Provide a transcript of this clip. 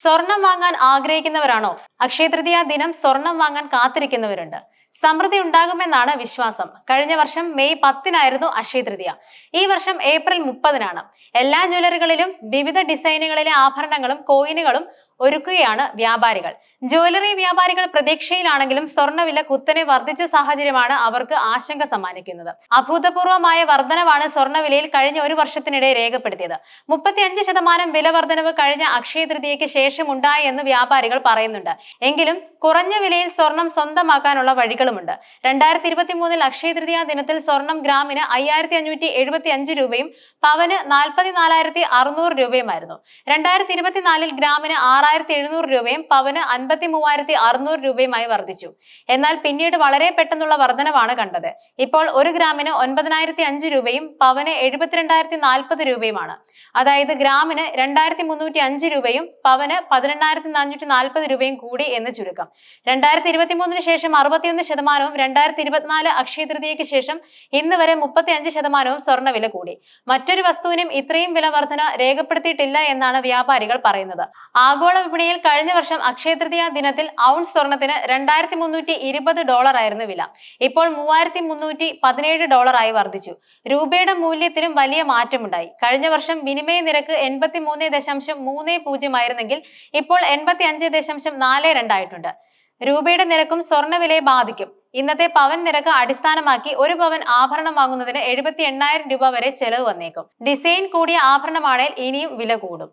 സ്വർണം വാങ്ങാൻ ആഗ്രഹിക്കുന്നവരാണോ? അക്ഷയ തൃതീയ ദിനം സ്വർണം വാങ്ങാൻ കാത്തിരിക്കുന്നവരുണ്ട്. സമൃദ്ധി ഉണ്ടാകുമെന്നാണ് വിശ്വാസം. കഴിഞ്ഞ വർഷം മെയ് പത്തിനായിരുന്നു അക്ഷയ തൃതീയ. ഈ വർഷം ഏപ്രിൽ മുപ്പതിനാണ്. എല്ലാ ജ്വല്ലറികളിലും വിവിധ ഡിസൈനുകളിലെ ആഭരണങ്ങളും കോയിനുകളും ഒരുക്കുകയാണ് വ്യാപാരികൾ. ജ്വല്ലറി വ്യാപാരികൾ പ്രതീക്ഷയിലാണെങ്കിലും സ്വർണവില കുത്തനെ വർദ്ധിച്ച സാഹചര്യമാണ് അവർക്ക് ആശങ്ക സമ്മാനിക്കുന്നത്. അഭൂതപൂർവമായ വർധനവാണ് സ്വർണവിലയിൽ കഴിഞ്ഞ ഒരു വർഷത്തിനിടെ രേഖപ്പെടുത്തിയത്. മുപ്പത്തിയഞ്ച് ശതമാനം വില വർധനവ് കഴിഞ്ഞ അക്ഷയ തൃതീയയ്ക്ക് ശേഷം ഉണ്ടായി എന്ന് വ്യാപാരികൾ പറയുന്നുണ്ട്. എങ്കിലും കുറഞ്ഞ വിലയിൽ സ്വർണം സ്വന്തമാക്കാനുള്ള വഴികളുമുണ്ട്. രണ്ടായിരത്തി ഇരുപത്തി മൂന്നിൽ അക്ഷയ തൃതീയ ദിനത്തിൽ സ്വർണം ഗ്രാമിന് അയ്യായിരത്തി അഞ്ഞൂറ്റി എഴുപത്തി അഞ്ച് രൂപയും പവന് നാൽപ്പത്തി നാലായിരത്തി അറുന്നൂറ് രൂപയുമായിരുന്നു. രണ്ടായിരത്തി ഇരുപത്തിനാലിൽ ഗ്രാമിന് ആറായിരത്തി എഴുന്നൂറ് രൂപയും പവന് അൻപത്തി മൂവായിരത്തി അറുന്നൂറ് രൂപയുമായി വർദ്ധിച്ചു. എന്നാൽ പിന്നീട് വളരെ പെട്ടെന്നുള്ള വർധനവാണ് കണ്ടത്. ഇപ്പോൾ ഒരു ഗ്രാമിന് ഒൻപതിനായിരത്തി അഞ്ച് രൂപയും പവന് എഴുപത്തിരണ്ടായിരത്തി നാൽപ്പത് രൂപയുമാണ്. അതായത് ഗ്രാമിന് രണ്ടായിരത്തി മുന്നൂറ്റി അഞ്ച് രൂപയും പവന് പതിനെണ്ണായിരത്തി നാനൂറ്റി നാൽപ്പത് രൂപയും കൂടി എന്ന് ചുരുക്കം. രണ്ടായിരത്തി ഇരുപത്തി മൂന്നിന് ശേഷം അറുപത്തിയൊന്ന് ശതമാനവും രണ്ടായിരത്തി ഇരുപത്തിനാല് അക്ഷയ തൃതീയയ്ക്ക് ശേഷം ഇന്ന് വരെ മുപ്പത്തി അഞ്ച് ശതമാനവും സ്വർണവില കൂടി. മറ്റൊരു വസ്തുവിനും ഇത്രയും വില വർധന രേഖപ്പെടുത്തിയിട്ടില്ല എന്നാണ് വ്യാപാരികൾ പറയുന്നത്. ആഗോള വിപണിയിൽ കഴിഞ്ഞ വർഷം അക്ഷയ തൃതീയ ദിനത്തിൽ ഔൺസ് സ്വർണത്തിന് രണ്ടായിരത്തി മുന്നൂറ്റി ഇരുപത് ഡോളർ ആയിരുന്നു വില. ഇപ്പോൾ മൂവായിരത്തി മുന്നൂറ്റി പതിനേഴ് ഡോളറായി വർദ്ധിച്ചു. രൂപയുടെ മൂല്യത്തിലും വലിയ മാറ്റമുണ്ടായി. കഴിഞ്ഞ വർഷം വിനിമയ നിരക്ക് എൺപത്തി മൂന്ന് ദശാംശം മൂന്ന് പൂജ്യം ആയിരുന്നെങ്കിൽ ഇപ്പോൾ എൺപത്തി അഞ്ച് ദശാംശം നാല് രണ്ടായിട്ടുണ്ട്. രൂപയുടെ നിരക്കും സ്വർണവിലയെ ബാധിക്കും. ഇന്നത്തെ പവൻ നിരക്ക് അടിസ്ഥാനമാക്കി ഒരു പവൻ ആഭരണം വാങ്ങുന്നതിന് എഴുപത്തി എണ്ണായിരം രൂപ വരെ ചെലവ് വന്നേക്കും. ഡിസൈൻ കൂടിയ ആഭരണമാണെങ്കിൽ ഇനിയും വില കൂടും.